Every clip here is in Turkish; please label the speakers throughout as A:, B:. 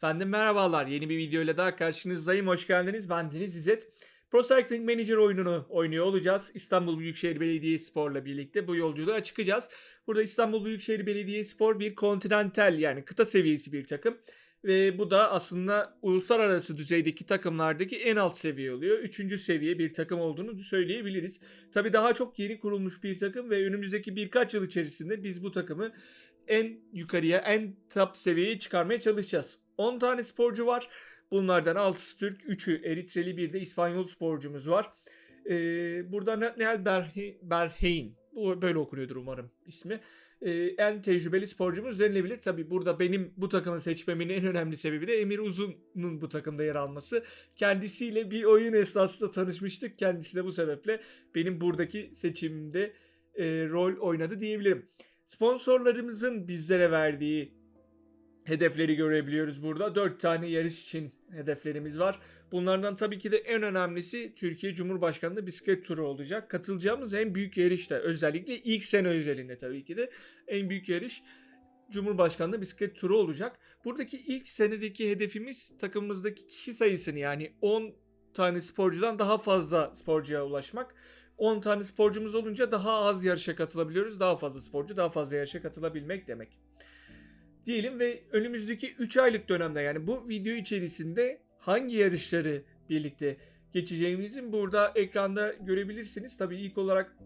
A: Efendim merhabalar. Yeni bir video ile daha karşınızdayım. Hoş geldiniz. Ben Deniz İzzet. Pro Cycling Manager oyununu oynuyor olacağız. İstanbul Büyükşehir Belediyespor'la birlikte bu yolculuğa çıkacağız. Burada İstanbul Büyükşehir Belediyespor bir kontinental yani kıta seviyesi bir takım. Ve bu da aslında uluslararası düzeydeki takımlardaki en alt seviye oluyor. Üçüncü seviye bir takım olduğunu söyleyebiliriz. Tabii daha çok yeni kurulmuş bir takım ve önümüzdeki birkaç yıl içerisinde biz bu takımı en yukarıya, en top seviyeye çıkarmaya çalışacağız. 10 tane sporcu var. Bunlardan 6'sı Türk, 3'ü Eritreli, bir de İspanyol sporcumuz var. Ee, burada Nathaniel Berhe- Berhein, bu böyle okunuyordur umarım ismi. Ee, en tecrübeli sporcumuz denilebilir. Tabi burada benim bu takımı seçmemin en önemli sebebi de Emir Uzun'un bu takımda yer alması. Kendisiyle bir oyun esnasında tanışmıştık. Kendisi de bu sebeple benim buradaki seçimimde e, rol oynadı diyebilirim. Sponsorlarımızın bizlere verdiği hedefleri görebiliyoruz burada. 4 tane yarış için hedeflerimiz var. Bunlardan tabii ki de en önemlisi Türkiye Cumhurbaşkanlığı bisiklet turu olacak. Katılacağımız en büyük yarış da özellikle ilk sene özelinde tabii ki de en büyük yarış Cumhurbaşkanlığı bisiklet turu olacak. Buradaki ilk senedeki hedefimiz takımımızdaki kişi sayısını yani 10 tane sporcudan daha fazla sporcuya ulaşmak. 10 tane sporcumuz olunca daha az yarışa katılabiliyoruz. Daha fazla sporcu daha fazla yarışa katılabilmek demek diyelim ve önümüzdeki 3 aylık dönemde yani bu video içerisinde hangi yarışları birlikte geçeceğimizin burada ekranda görebilirsiniz. Tabii ilk olarak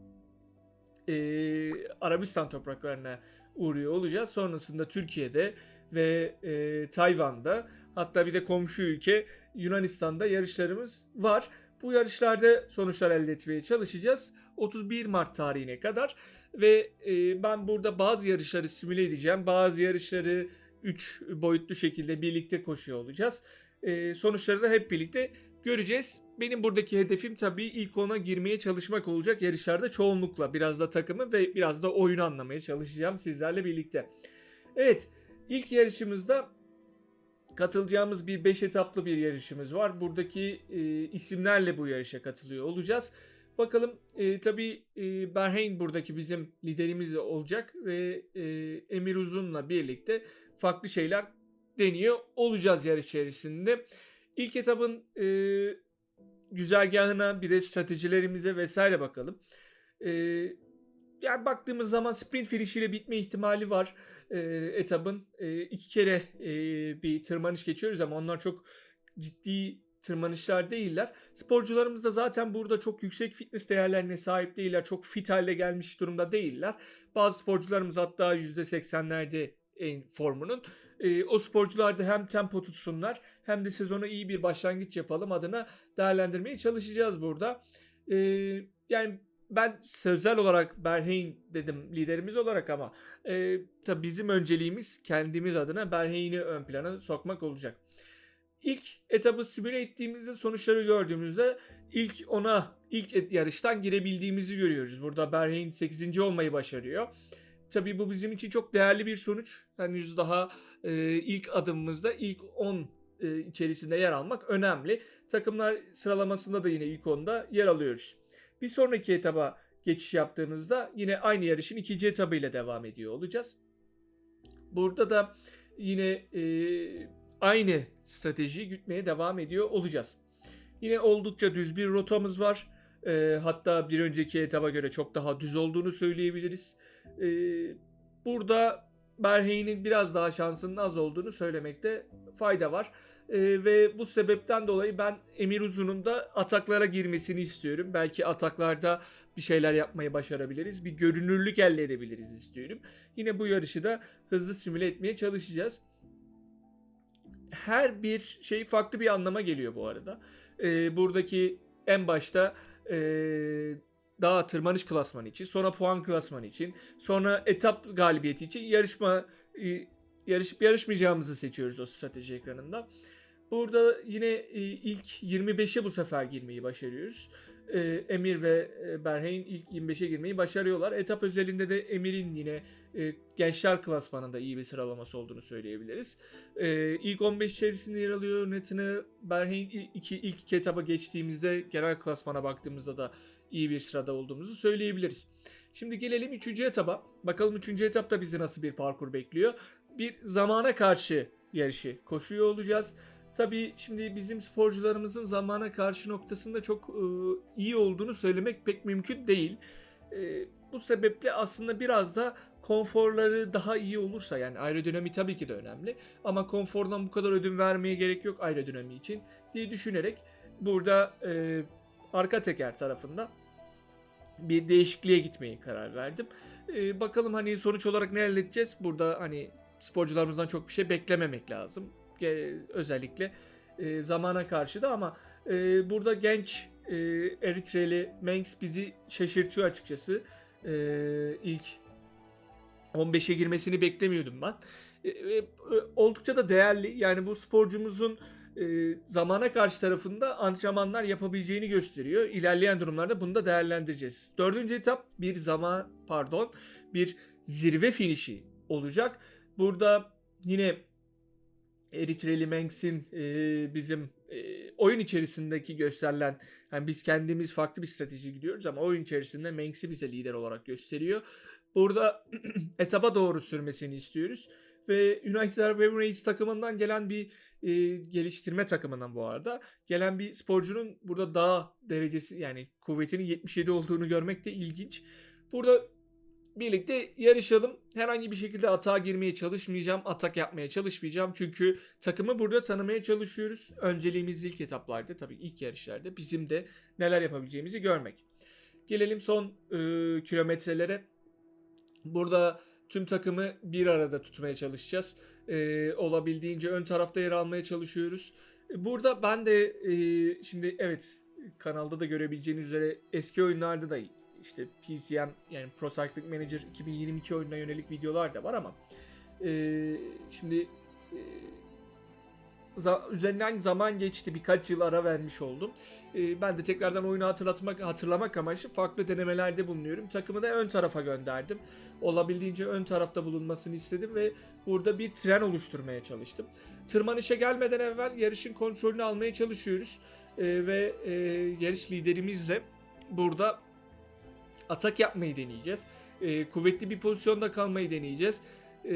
A: eee, Arabistan topraklarına uğruyor olacağız. Sonrasında Türkiye'de ve eee, Tayvan'da hatta bir de komşu ülke Yunanistan'da yarışlarımız var. Bu yarışlarda sonuçlar elde etmeye çalışacağız. 31 Mart tarihine kadar ve e, ben burada bazı yarışları simüle edeceğim. Bazı yarışları 3 boyutlu şekilde birlikte koşuyor olacağız. E, sonuçları da hep birlikte göreceğiz. Benim buradaki hedefim tabii ilk ona girmeye çalışmak olacak yarışlarda çoğunlukla. Biraz da takımı ve biraz da oyunu anlamaya çalışacağım sizlerle birlikte. Evet ilk yarışımızda katılacağımız bir 5 etaplı bir yarışımız var. Buradaki e, isimlerle bu yarışa katılıyor olacağız. Bakalım e, tabii e, Berhein buradaki bizim liderimiz olacak ve e, Emir Uzun'la birlikte farklı şeyler deniyor olacağız yarış içerisinde. İlk etapın e, güzergahına bir de stratejilerimize vesaire bakalım. E, yani baktığımız zaman sprint finişiyle bitme ihtimali var e, etabın. E, iki kere e, bir tırmanış geçiyoruz ama onlar çok ciddi tırmanışlar değiller. Sporcularımız da zaten burada çok yüksek fitness değerlerine sahip değiller. Çok fit hale gelmiş durumda değiller. Bazı sporcularımız hatta %80'lerde en formunun. E, o sporcular da hem tempo tutsunlar hem de sezona iyi bir başlangıç yapalım adına değerlendirmeye çalışacağız burada. E, yani ben sözel olarak Berhein dedim liderimiz olarak ama e, tabii bizim önceliğimiz kendimiz adına Berhein'i ön plana sokmak olacak. İlk etabı simüle ettiğimizde sonuçları gördüğümüzde ilk ona ilk yarıştan girebildiğimizi görüyoruz. Burada Berhein 8. olmayı başarıyor. Tabii bu bizim için çok değerli bir sonuç. Henüz daha e, ilk adımımızda ilk 10 e, içerisinde yer almak önemli. Takımlar sıralamasında da yine ilk 10'da yer alıyoruz. Bir sonraki etaba geçiş yaptığımızda yine aynı yarışın ikinci etabıyla devam ediyor olacağız. Burada da yine e, aynı stratejiyi gütmeye devam ediyor olacağız. Yine oldukça düz bir rotamız var. E, hatta bir önceki etaba göre çok daha düz olduğunu söyleyebiliriz. E, burada Berhein'in biraz daha şansının az olduğunu söylemekte fayda var. E, ve bu sebepten dolayı ben Emir Uzun'un da ataklara girmesini istiyorum. Belki ataklarda bir şeyler yapmayı başarabiliriz. Bir görünürlük elde edebiliriz istiyorum. Yine bu yarışı da hızlı simüle etmeye çalışacağız. Her bir şey farklı bir anlama geliyor bu arada. Ee, buradaki en başta ee, daha tırmanış klasmanı için, sonra puan klasmanı için, sonra etap galibiyeti için yarışma e, yarışıp yarışmayacağımızı seçiyoruz o strateji ekranında. Burada yine e, ilk 25'e bu sefer girmeyi başarıyoruz. E, Emir ve e, Berhein ilk 25'e girmeyi başarıyorlar. Etap özelinde de Emir'in yine e, gençler klasmanında iyi bir sıralaması olduğunu söyleyebiliriz. E, ilk 15 içerisinde yer alıyor. Netine Berhein ilk iki, ilk iki etaba geçtiğimizde genel klasmana baktığımızda da iyi bir sırada olduğumuzu söyleyebiliriz. Şimdi gelelim 3. etaba. Bakalım 3. etapta bizi nasıl bir parkur bekliyor. Bir zamana karşı yarışı koşuyor olacağız. Tabii şimdi bizim sporcularımızın zamana karşı noktasında çok e, iyi olduğunu söylemek pek mümkün değil. E, bu sebeple aslında biraz da konforları daha iyi olursa yani aerodinami tabii ki de önemli ama konfordan bu kadar ödün vermeye gerek yok aerodinami için diye düşünerek burada e, arka teker tarafında bir değişikliğe gitmeyi karar verdim. E, bakalım hani sonuç olarak ne elde edeceğiz? Burada hani sporcularımızdan çok bir şey beklememek lazım. Özellikle e, zamana karşı da ama e, burada genç e, Eritreli Mengs bizi şaşırtıyor açıkçası. E, ilk 15'e girmesini beklemiyordum ben. E, e, e, oldukça da değerli. Yani bu sporcumuzun e, zamana karşı tarafında antrenmanlar yapabileceğini gösteriyor. İlerleyen durumlarda bunu da değerlendireceğiz. Dördüncü etap bir zaman pardon bir zirve finişi olacak. Burada yine Eritreli Menks'in e, bizim e, oyun içerisindeki gösterilen yani biz kendimiz farklı bir strateji gidiyoruz ama oyun içerisinde Menks'i bize lider olarak gösteriyor. Burada etaba doğru sürmesini istiyoruz. Ve United Arab Emirates takımından gelen bir e, geliştirme takımından bu arada gelen bir sporcunun burada daha derecesi yani kuvvetinin 77 olduğunu görmek de ilginç. Burada birlikte yarışalım. Herhangi bir şekilde atağa girmeye çalışmayacağım. Atak yapmaya çalışmayacağım. Çünkü takımı burada tanımaya çalışıyoruz. Önceliğimiz ilk etaplarda tabii ilk yarışlarda bizim de neler yapabileceğimizi görmek. Gelelim son e, kilometrelere. Burada tüm takımı bir arada tutmaya çalışacağız. E, olabildiğince ön tarafta yer almaya çalışıyoruz. Burada ben de e, şimdi evet kanalda da görebileceğiniz üzere eski oyunlarda da işte PCM yani Pro Cycling Manager 2022 oyununa yönelik videolar da var ama e, şimdi e, za- üzerinden zaman geçti birkaç yıl ara vermiş oldum. E, ben de tekrardan oyunu hatırlatmak hatırlamak amaçlı farklı denemelerde bulunuyorum. Takımı da ön tarafa gönderdim. Olabildiğince ön tarafta bulunmasını istedim ve burada bir tren oluşturmaya çalıştım. Tırmanışa gelmeden evvel yarışın kontrolünü almaya çalışıyoruz. E, ve e, yarış liderimizle burada atak yapmayı deneyeceğiz. E, kuvvetli bir pozisyonda kalmayı deneyeceğiz. E,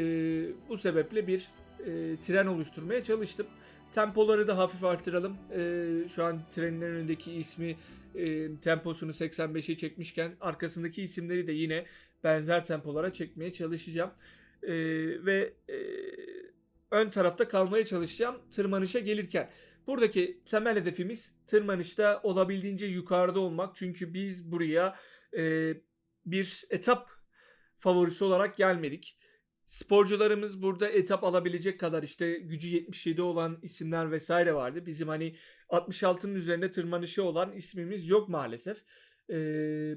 A: bu sebeple bir e, tren oluşturmaya çalıştım. Tempoları da hafif artıralım. E, şu an trenin önündeki ismi e, temposunu 85'e çekmişken arkasındaki isimleri de yine benzer tempolara çekmeye çalışacağım. E, ve e, ön tarafta kalmaya çalışacağım tırmanışa gelirken. Buradaki temel hedefimiz tırmanışta olabildiğince yukarıda olmak. Çünkü biz buraya e, bir etap favorisi olarak gelmedik. Sporcularımız burada etap alabilecek kadar işte gücü 77 olan isimler vesaire vardı. Bizim hani 66'nın üzerinde tırmanışı olan ismimiz yok maalesef. Ee,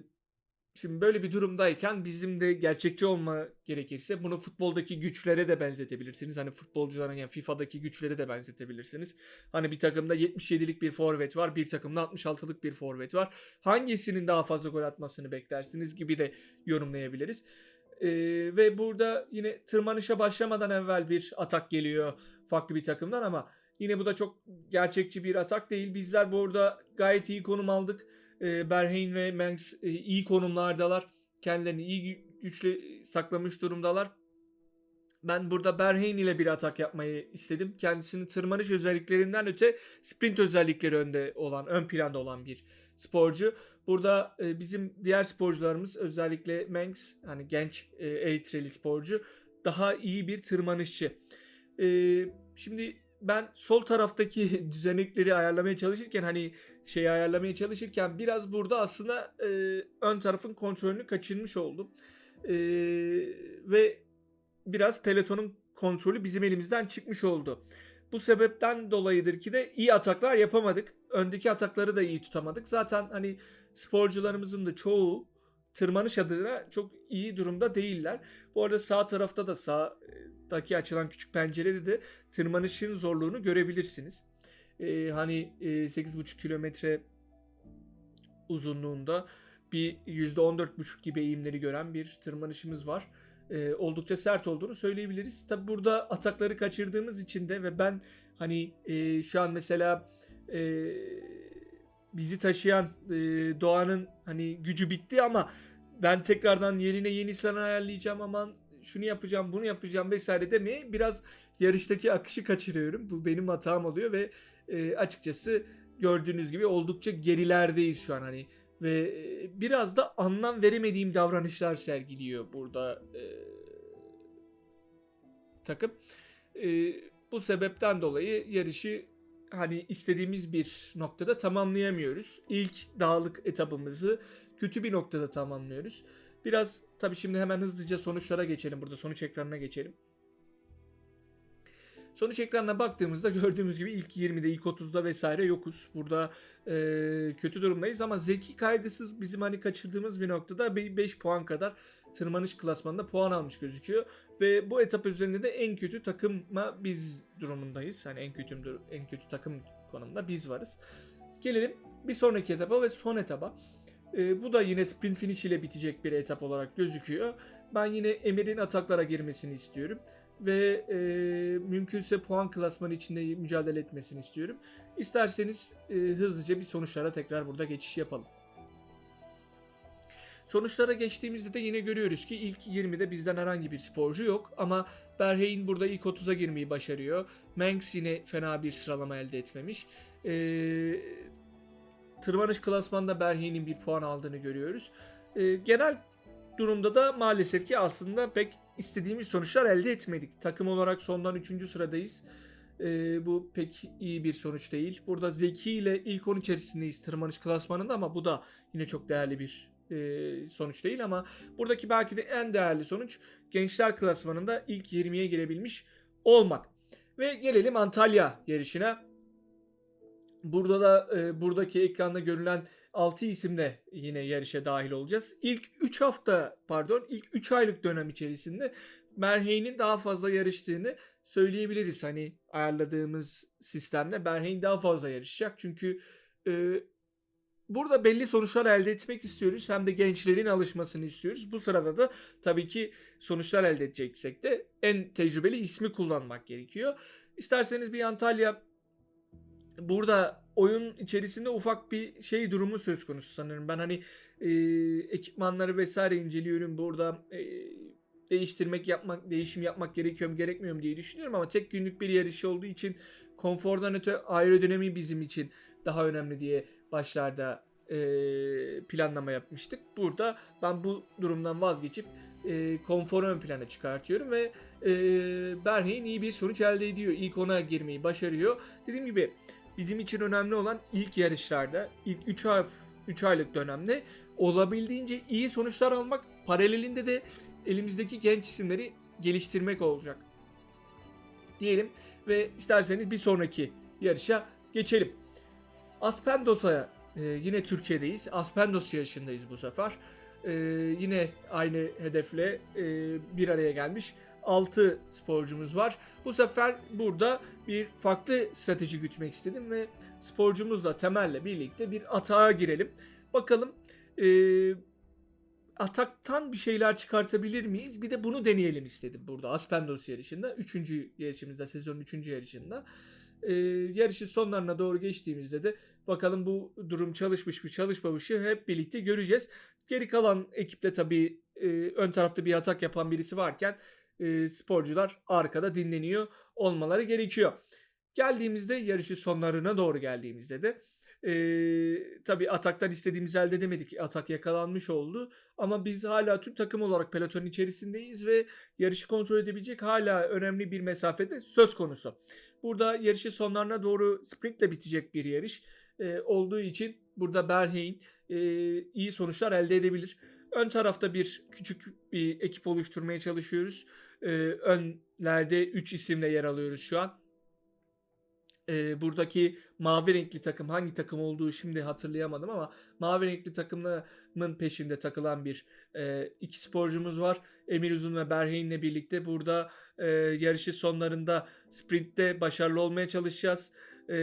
A: şimdi böyle bir durumdayken bizim de gerçekçi olma gerekirse bunu futboldaki güçlere de benzetebilirsiniz. Hani futbolcuların yani FIFA'daki güçlere de benzetebilirsiniz. Hani bir takımda 77'lik bir forvet var, bir takımda 66'lık bir forvet var. Hangisinin daha fazla gol atmasını beklersiniz gibi de yorumlayabiliriz. Ee, ve burada yine tırmanışa başlamadan evvel bir atak geliyor farklı bir takımdan ama yine bu da çok gerçekçi bir atak değil. Bizler burada gayet iyi konum aldık. Ee, Berhein ve Mengs e, iyi konumlardalar. Kendilerini iyi gü- güçlü saklamış durumdalar. Ben burada Berhein ile bir atak yapmayı istedim. Kendisinin tırmanış özelliklerinden öte sprint özellikleri önde olan, ön planda olan bir sporcu. Burada e, bizim diğer sporcularımız özellikle Mengs hani genç e, Eritreli sporcu daha iyi bir tırmanışçı. E, şimdi ben sol taraftaki düzenekleri ayarlamaya çalışırken hani şeyi ayarlamaya çalışırken biraz burada aslında e, ön tarafın kontrolünü kaçırmış oldum. E, ve biraz pelotonun kontrolü bizim elimizden çıkmış oldu. Bu sebepten dolayıdır ki de iyi ataklar yapamadık. Öndeki atakları da iyi tutamadık. Zaten hani sporcularımızın da çoğu tırmanış adına çok iyi durumda değiller. Bu arada sağ tarafta da sağdaki açılan küçük pencerede de tırmanışın zorluğunu görebilirsiniz. Ee, hani e, 8,5 kilometre uzunluğunda bir %14,5 gibi eğimleri gören bir tırmanışımız var. Ee, oldukça sert olduğunu söyleyebiliriz. Tabi burada atakları kaçırdığımız için de ve ben hani e, şu an mesela e, bizi taşıyan e, Doğan'ın hani gücü bitti ama ben tekrardan yerine yenisini ayarlayacağım aman şunu yapacağım bunu yapacağım vesaire demeye biraz yarıştaki akışı kaçırıyorum. Bu benim hatam oluyor ve e, açıkçası gördüğünüz gibi oldukça gerilerdeyiz şu an hani ve e, biraz da anlam veremediğim davranışlar sergiliyor burada e, takım. E, bu sebepten dolayı yarışı hani istediğimiz bir noktada tamamlayamıyoruz. İlk dağlık etapımızı kötü bir noktada tamamlıyoruz. Biraz tabii şimdi hemen hızlıca sonuçlara geçelim. Burada sonuç ekranına geçelim. Sonuç ekranına baktığımızda gördüğümüz gibi ilk 20'de, ilk 30'da vesaire yokuz. Burada e, kötü durumdayız ama zeki kaygısız bizim hani kaçırdığımız bir noktada 5 puan kadar tırmanış klasmanında puan almış gözüküyor. Ve bu etap üzerinde de en kötü takıma biz durumundayız. Hani en kötü en kötü takım konumunda biz varız. Gelelim bir sonraki etapa ve son etaba. E, bu da yine sprint finish ile bitecek bir etap olarak gözüküyor. Ben yine Emir'in ataklara girmesini istiyorum. Ve e, mümkünse puan klasmanı içinde mücadele etmesini istiyorum. İsterseniz e, hızlıca bir sonuçlara tekrar burada geçiş yapalım. Sonuçlara geçtiğimizde de yine görüyoruz ki ilk 20'de bizden herhangi bir sporcu yok ama Berheyn burada ilk 30'a girmeyi başarıyor. Manx yine fena bir sıralama elde etmemiş. Ee, tırmanış klasmanda Berheyn'in bir puan aldığını görüyoruz. Ee, genel durumda da maalesef ki aslında pek istediğimiz sonuçlar elde etmedik. Takım olarak sondan 3. sıradayız. Ee, bu pek iyi bir sonuç değil. Burada Zeki ile ilk 10 içerisindeyiz tırmanış klasmanında ama bu da yine çok değerli bir e, sonuç değil ama buradaki belki de en değerli sonuç gençler klasmanında ilk 20'ye girebilmiş olmak. Ve gelelim Antalya yarışına. Burada da e, buradaki ekranda görülen 6 isimle yine yarışa dahil olacağız. İlk 3 hafta pardon ilk 3 aylık dönem içerisinde Berheyn'in daha fazla yarıştığını söyleyebiliriz. Hani ayarladığımız sistemde Berheyn daha fazla yarışacak. Çünkü e, burada belli sonuçlar elde etmek istiyoruz. Hem de gençlerin alışmasını istiyoruz. Bu sırada da tabii ki sonuçlar elde edeceksek de en tecrübeli ismi kullanmak gerekiyor. İsterseniz bir Antalya burada oyun içerisinde ufak bir şey durumu söz konusu sanırım. Ben hani e, ekipmanları vesaire inceliyorum. Burada e, değiştirmek yapmak, değişim yapmak gerekiyor mu gerekmiyor mu diye düşünüyorum ama tek günlük bir yarış olduğu için konfordan öte aerodinami bizim için daha önemli diye başlarda e, planlama yapmıştık. Burada ben bu durumdan vazgeçip e, konforu ön plana çıkartıyorum ve e, Berheyn iyi bir sonuç elde ediyor. İlk ona girmeyi başarıyor. Dediğim gibi bizim için önemli olan ilk yarışlarda, ilk 3 ay 3 aylık dönemde olabildiğince iyi sonuçlar almak, paralelinde de elimizdeki genç isimleri geliştirmek olacak. Diyelim ve isterseniz bir sonraki yarışa geçelim. Aspendos'a e, yine Türkiye'deyiz. Aspendos yarışındayız bu sefer. E, yine aynı hedefle e, bir araya gelmiş 6 sporcumuz var. Bu sefer burada bir farklı strateji gütmek istedim ve sporcumuzla Temel'le birlikte bir atağa girelim. Bakalım e, ataktan bir şeyler çıkartabilir miyiz? Bir de bunu deneyelim istedim burada Aspendos yarışında. Üçüncü yarışımızda, sezonun üçüncü yarışında. E, yarışın sonlarına doğru geçtiğimizde de bakalım bu durum çalışmış mı çalışmamış mı hep birlikte göreceğiz. Geri kalan ekipte tabii e, ön tarafta bir atak yapan birisi varken e, sporcular arkada dinleniyor olmaları gerekiyor. Geldiğimizde yarışın sonlarına doğru geldiğimizde de e, tabii ataktan istediğimizi elde edemedik. Atak yakalanmış oldu. Ama biz hala tüm takım olarak pelotonun içerisindeyiz ve yarışı kontrol edebilecek hala önemli bir mesafede söz konusu. Burada yarışın sonlarına doğru sprintle bitecek bir yarış e, olduğu için burada Berheyn e, iyi sonuçlar elde edebilir. Ön tarafta bir küçük bir ekip oluşturmaya çalışıyoruz. E, önlerde 3 isimle yer alıyoruz şu an. E, buradaki mavi renkli takım hangi takım olduğu şimdi hatırlayamadım ama mavi renkli takımın peşinde takılan bir e, iki sporcumuz var. Emir Uzun ve Berheyn'le birlikte burada e, yarışı sonlarında sprintte başarılı olmaya çalışacağız. E,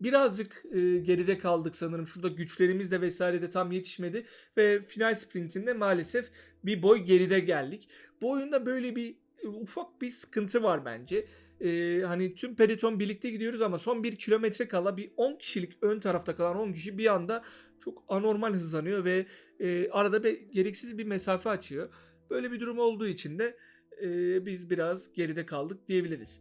A: birazcık e, geride kaldık sanırım. Şurada güçlerimiz de vesaire de tam yetişmedi ve final sprintinde maalesef bir boy geride geldik. Bu oyunda böyle bir e, ufak bir sıkıntı var bence. E, hani tüm peloton birlikte gidiyoruz ama son bir kilometre kala bir 10 kişilik ön tarafta kalan 10 kişi bir anda çok anormal hızlanıyor ve e, arada bir gereksiz bir mesafe açıyor. Böyle bir durum olduğu için de e, biz biraz geride kaldık diyebiliriz.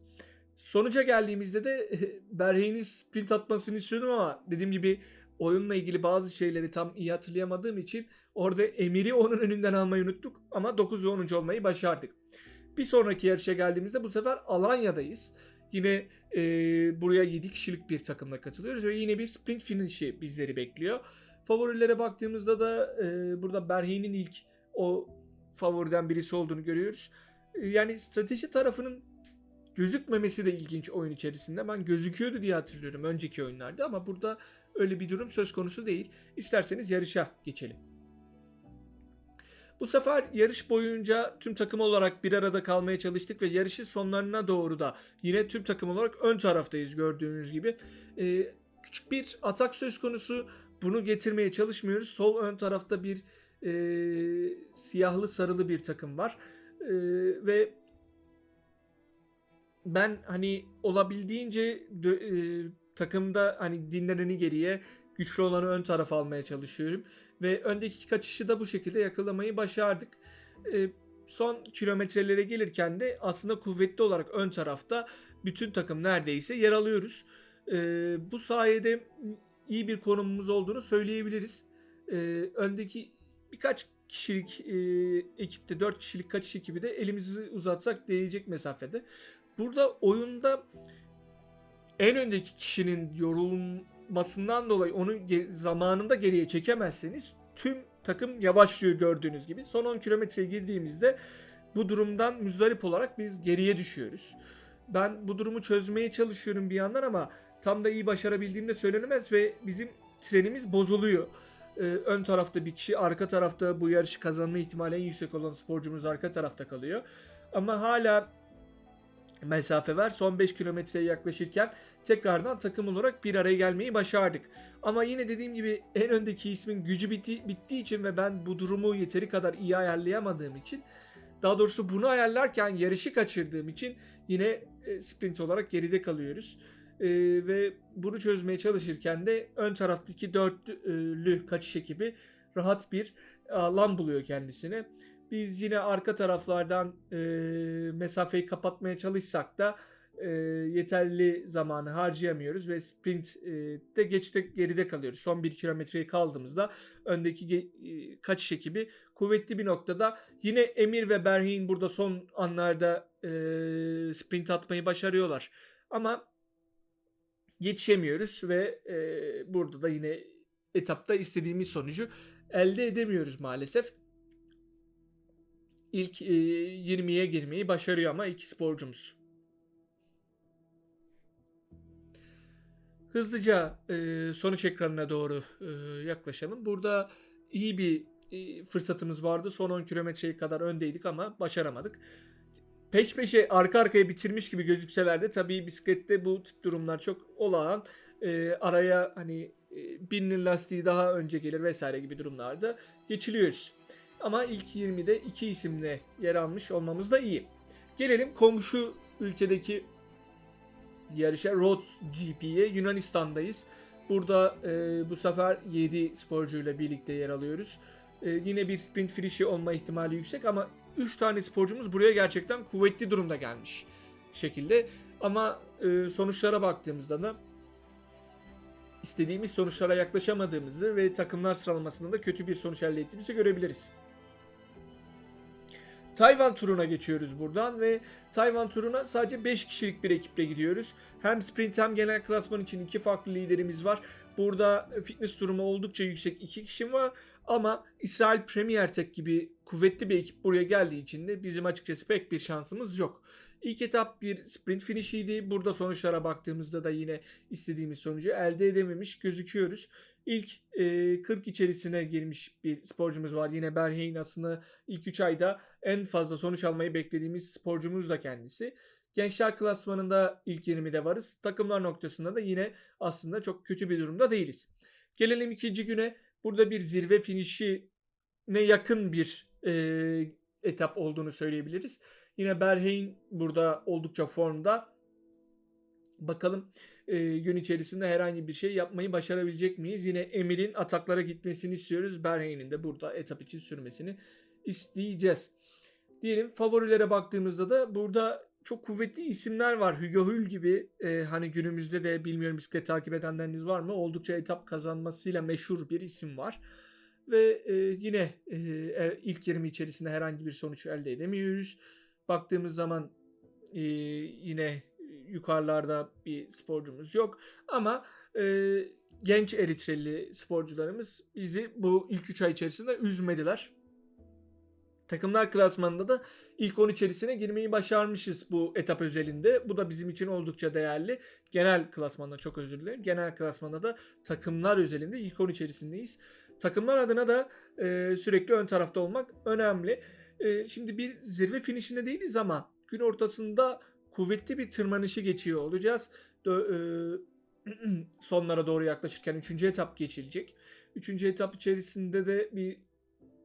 A: Sonuca geldiğimizde de Berhein'in sprint atmasını istiyordum ama dediğim gibi oyunla ilgili bazı şeyleri tam iyi hatırlayamadığım için orada Emir'i onun önünden almayı unuttuk ama 9 ve 10. olmayı başardık. Bir sonraki yarışa geldiğimizde bu sefer Alanya'dayız. Yine e, buraya 7 kişilik bir takımla katılıyoruz ve yine bir sprint finişi bizleri bekliyor. Favorilere baktığımızda da e, burada Berhein'in ilk o favoriden birisi olduğunu görüyoruz. E, yani strateji tarafının gözükmemesi de ilginç oyun içerisinde. Ben gözüküyordu diye hatırlıyorum önceki oyunlarda ama burada öyle bir durum söz konusu değil. İsterseniz yarışa geçelim. Bu sefer yarış boyunca tüm takım olarak bir arada kalmaya çalıştık ve yarışın sonlarına doğru da yine tüm takım olarak ön taraftayız gördüğünüz gibi. Ee, küçük bir atak söz konusu. Bunu getirmeye çalışmıyoruz. Sol ön tarafta bir e, siyahlı sarılı bir takım var. E, ve ben hani olabildiğince dö- e, takımda hani dinleneni geriye güçlü olanı ön tarafa almaya çalışıyorum. Ve öndeki kaçışı da bu şekilde yakalamayı başardık. E, son kilometrelere gelirken de aslında kuvvetli olarak ön tarafta bütün takım neredeyse yer alıyoruz. E, bu sayede iyi bir konumumuz olduğunu söyleyebiliriz. E, öndeki birkaç kişilik e, ekipte 4 kişilik kaçış ekibi de elimizi uzatsak değecek mesafede. Burada oyunda en öndeki kişinin yorulmasından dolayı onu zamanında geriye çekemezseniz tüm takım yavaşlıyor gördüğünüz gibi. Son 10 kilometreye girdiğimizde bu durumdan müzdarip olarak biz geriye düşüyoruz. Ben bu durumu çözmeye çalışıyorum bir yandan ama tam da iyi başarabildiğim de söylenemez ve bizim trenimiz bozuluyor. Ee, ön tarafta bir kişi, arka tarafta bu yarışı kazanma ihtimali en yüksek olan sporcumuz arka tarafta kalıyor. Ama hala mesafe var. Son 5 kilometreye yaklaşırken tekrardan takım olarak bir araya gelmeyi başardık. Ama yine dediğim gibi en öndeki ismin gücü bitti, bittiği için ve ben bu durumu yeteri kadar iyi ayarlayamadığım için daha doğrusu bunu ayarlarken yarışı kaçırdığım için yine e, sprint olarak geride kalıyoruz. E, ve bunu çözmeye çalışırken de ön taraftaki dörtlü kaçış ekibi rahat bir alan buluyor kendisine. Biz yine arka taraflardan e, mesafeyi kapatmaya çalışsak da e, yeterli zamanı harcayamıyoruz ve sprint e, geçte geride kalıyoruz. Son bir kilometreyi kaldığımızda öndeki e, kaçış ekibi kuvvetli bir noktada. Yine Emir ve Berhin burada son anlarda e, sprint atmayı başarıyorlar. Ama yetişemiyoruz ve e, burada da yine etapta istediğimiz sonucu elde edemiyoruz maalesef. İlk e, 20'ye girmeyi başarıyor ama iki sporcumuz. Hızlıca e, sonuç ekranına doğru e, yaklaşalım. Burada iyi bir e, fırsatımız vardı. Son 10 kilometreye kadar öndeydik ama başaramadık. Peş peşe arka arkaya bitirmiş gibi gözükseler de tabii bisiklette bu tip durumlar çok olağan. E, araya hani e, birinin lastiği daha önce gelir vesaire gibi durumlarda geçiliyoruz. Ama ilk 20'de iki isimle yer almış olmamız da iyi. Gelelim komşu ülkedeki yarışa Rhodes GP'ye Yunanistan'dayız. Burada e, bu sefer 7 sporcuyla birlikte yer alıyoruz. E, yine bir sprint finişi olma ihtimali yüksek ama 3 tane sporcumuz buraya gerçekten kuvvetli durumda gelmiş şekilde. Ama e, sonuçlara baktığımızda da istediğimiz sonuçlara yaklaşamadığımızı ve takımlar sıralamasında da kötü bir sonuç elde ettiğimizi görebiliriz. Tayvan turuna geçiyoruz buradan ve Tayvan turuna sadece 5 kişilik bir ekiple gidiyoruz. Hem sprint hem genel klasman için iki farklı liderimiz var. Burada fitness durumu oldukça yüksek iki kişim var. Ama İsrail Premier Tech gibi kuvvetli bir ekip buraya geldiği için de bizim açıkçası pek bir şansımız yok. İlk etap bir sprint finişiydi. Burada sonuçlara baktığımızda da yine istediğimiz sonucu elde edememiş gözüküyoruz. İlk e, 40 içerisine girmiş bir sporcumuz var. Yine Berhein aslında ilk 3 ayda en fazla sonuç almayı beklediğimiz sporcumuz da kendisi. Gençler klasmanında ilk 20'de varız. Takımlar noktasında da yine aslında çok kötü bir durumda değiliz. Gelelim ikinci güne. Burada bir zirve finişi ne yakın bir e, etap olduğunu söyleyebiliriz. Yine Berhein burada oldukça formda. Bakalım e, gün içerisinde herhangi bir şey yapmayı başarabilecek miyiz? Yine Emir'in ataklara gitmesini istiyoruz. Berhein'in de burada etap için sürmesini isteyeceğiz. Diyelim favorilere baktığımızda da burada çok kuvvetli isimler var. Hugo Hül gibi e, hani günümüzde de bilmiyorum bisiklet takip edenleriniz var mı? Oldukça etap kazanmasıyla meşhur bir isim var. Ve e, yine e, e, ilk 20 içerisinde herhangi bir sonuç elde edemiyoruz. Baktığımız zaman e, yine yukarılarda bir sporcumuz yok. Ama e, genç Eritreli sporcularımız bizi bu ilk 3 ay içerisinde üzmediler. Takımlar klasmanında da ilk 10 içerisine girmeyi başarmışız bu etap özelinde. Bu da bizim için oldukça değerli. Genel klasmanda çok özür dilerim. Genel klasmanda da takımlar özelinde ilk 10 içerisindeyiz. Takımlar adına da e, sürekli ön tarafta olmak önemli. E, şimdi bir zirve finişinde değiliz ama gün ortasında kuvvetli bir tırmanışı geçiyor olacağız. Dö- e, sonlara doğru yaklaşırken 3. etap geçilecek. 3. etap içerisinde de bir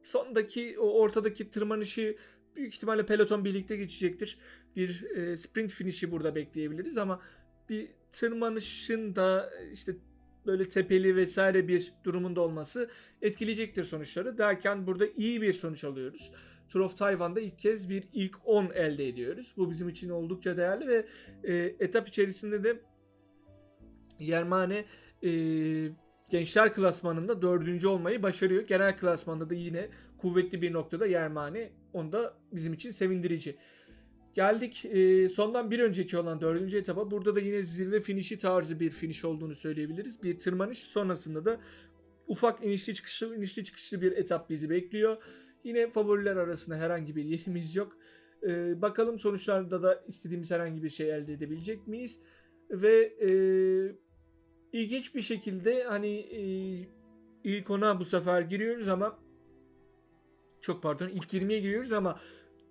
A: sondaki o ortadaki tırmanışı büyük ihtimalle peloton birlikte geçecektir. Bir e, sprint finişi burada bekleyebiliriz ama bir tırmanışın da işte böyle tepeli vesaire bir durumunda olması etkileyecektir sonuçları. Derken burada iyi bir sonuç alıyoruz. Tour of Taiwan'da ilk kez bir ilk 10 elde ediyoruz. Bu bizim için oldukça değerli ve e, etap içerisinde de Yermane e, gençler klasmanında dördüncü olmayı başarıyor. Genel klasmanda da yine kuvvetli bir noktada Yermane. Onu da bizim için sevindirici. Geldik e, sondan bir önceki olan dördüncü etapa. Burada da yine zirve finişi tarzı bir finiş olduğunu söyleyebiliriz. Bir tırmanış sonrasında da ufak inişli çıkışlı inişli çıkışlı bir etap bizi bekliyor. Yine favoriler arasında herhangi bir yerimiz yok. E, bakalım sonuçlarda da istediğimiz herhangi bir şey elde edebilecek miyiz? Ve e, ilginç bir şekilde hani e, ilk ona bu sefer giriyoruz ama çok pardon ilk 20'ye giriyoruz ama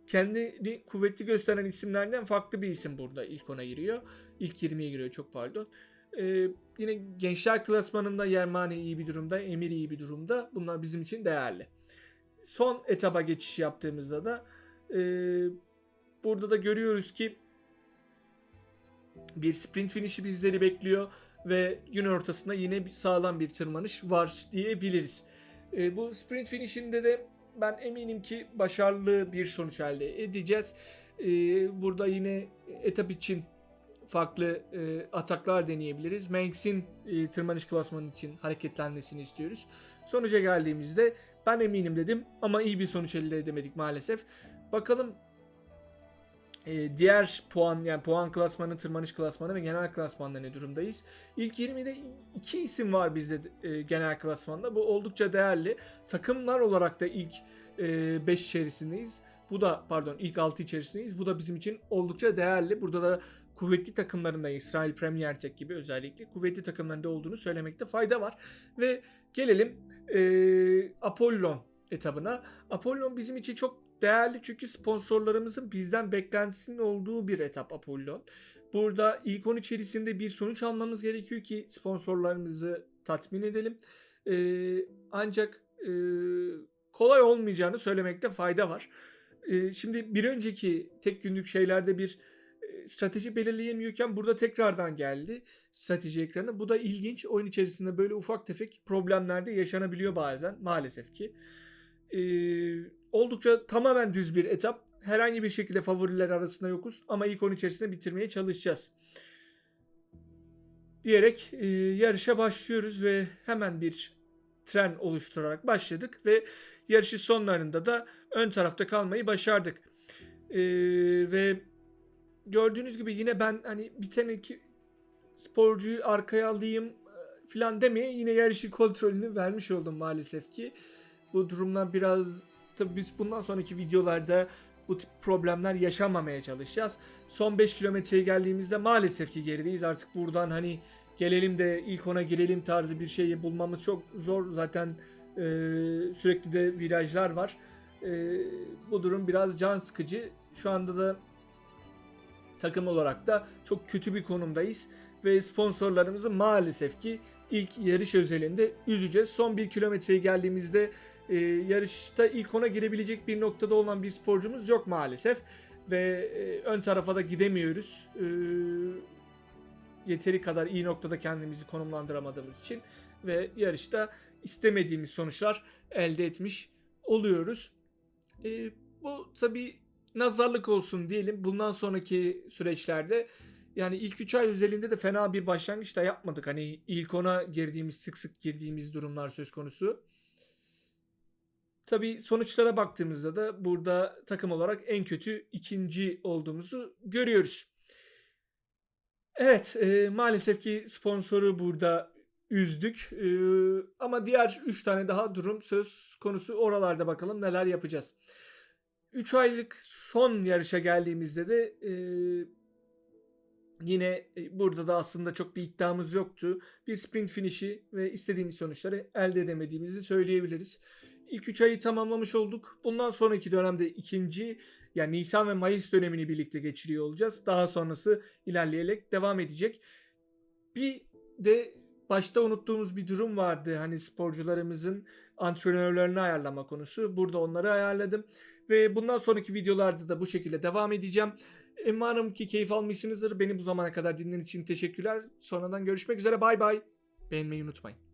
A: kendini kuvvetli gösteren isimlerden farklı bir isim burada ilk ona giriyor. İlk 20'ye giriyor çok pardon. Ee, yine gençler klasmanında Yermane iyi bir durumda, Emir iyi bir durumda. Bunlar bizim için değerli. Son etaba geçiş yaptığımızda da e, burada da görüyoruz ki bir sprint finişi bizleri bekliyor ve gün ortasında yine sağlam bir tırmanış var diyebiliriz. E, bu sprint finişinde de ben eminim ki başarılı bir sonuç elde edeceğiz. E, burada yine etap için farklı e, ataklar deneyebiliriz. Manx'in e, tırmanış klasmanı için hareketlenmesini istiyoruz. Sonuca geldiğimizde ben eminim dedim ama iyi bir sonuç elde edemedik maalesef. Bakalım e, diğer puan yani puan klasmanı, tırmanış klasmanı ve genel klasmanda ne durumdayız? İlk 20'de iki isim var bizde e, genel klasmanda. Bu oldukça değerli. Takımlar olarak da ilk 5 içerisindeyiz. Bu da pardon ilk 6 içerisindeyiz. Bu da bizim için oldukça değerli. Burada da kuvvetli takımlarında İsrail Premier Tech gibi özellikle kuvvetli takımlarında olduğunu söylemekte fayda var. Ve gelelim e, Apollon etabına. Apollon bizim için çok değerli çünkü sponsorlarımızın bizden beklentisinin olduğu bir etap Apollon. Burada ilk 10 içerisinde bir sonuç almamız gerekiyor ki sponsorlarımızı tatmin edelim. Ee, ancak e, kolay olmayacağını söylemekte fayda var. Ee, şimdi bir önceki tek günlük şeylerde bir e, strateji belirleyemiyorken burada tekrardan geldi strateji ekranı. Bu da ilginç. Oyun içerisinde böyle ufak tefek problemlerde yaşanabiliyor bazen maalesef ki. Ee, oldukça tamamen düz bir etap. Herhangi bir şekilde favoriler arasında yokuz ama ilk 10 içerisinde bitirmeye çalışacağız. Diyerek e, yarışa başlıyoruz ve hemen bir tren oluşturarak başladık ve yarışı sonlarında da ön tarafta kalmayı başardık. E, ve gördüğünüz gibi yine ben hani bir tane iki sporcuyu arkaya alayım falan demeye yine yarışı kontrolünü vermiş oldum maalesef ki. Bu durumdan biraz tabii biz bundan sonraki videolarda bu tip problemler yaşamamaya çalışacağız. Son 5 kilometreye geldiğimizde maalesef ki gerideyiz. Artık buradan hani gelelim de ilk ona girelim tarzı bir şeyi bulmamız çok zor. Zaten e, sürekli de virajlar var. E, bu durum biraz can sıkıcı. Şu anda da takım olarak da çok kötü bir konumdayız. Ve sponsorlarımızı maalesef ki ilk yarış özelinde üzeceğiz. Son bir kilometreye geldiğimizde e, yarışta ilk ona girebilecek bir noktada olan bir sporcumuz yok maalesef. Ve e, ön tarafa da gidemiyoruz. E, yeteri kadar iyi noktada kendimizi konumlandıramadığımız için. Ve yarışta istemediğimiz sonuçlar elde etmiş oluyoruz. E, bu tabi nazarlık olsun diyelim. Bundan sonraki süreçlerde yani ilk 3 ay özelinde de fena bir başlangıç da yapmadık. Hani ilk ona girdiğimiz, sık sık girdiğimiz durumlar söz konusu. Tabii sonuçlara baktığımızda da burada takım olarak en kötü ikinci olduğumuzu görüyoruz. Evet, e, maalesef ki sponsoru burada üzdük. E, ama diğer 3 tane daha durum söz konusu. Oralarda bakalım neler yapacağız. 3 aylık son yarışa geldiğimizde de e, yine e, burada da aslında çok bir iddiamız yoktu. Bir sprint finişi ve istediğimiz sonuçları elde edemediğimizi söyleyebiliriz. İlk 3 ayı tamamlamış olduk. Bundan sonraki dönemde ikinci yani Nisan ve Mayıs dönemini birlikte geçiriyor olacağız. Daha sonrası ilerleyerek devam edecek. Bir de başta unuttuğumuz bir durum vardı. Hani sporcularımızın antrenörlerini ayarlama konusu. Burada onları ayarladım. Ve bundan sonraki videolarda da bu şekilde devam edeceğim. Umarım ki keyif almışsınızdır. Beni bu zamana kadar dinlediğiniz için teşekkürler. Sonradan görüşmek üzere. Bay bay. Beğenmeyi unutmayın.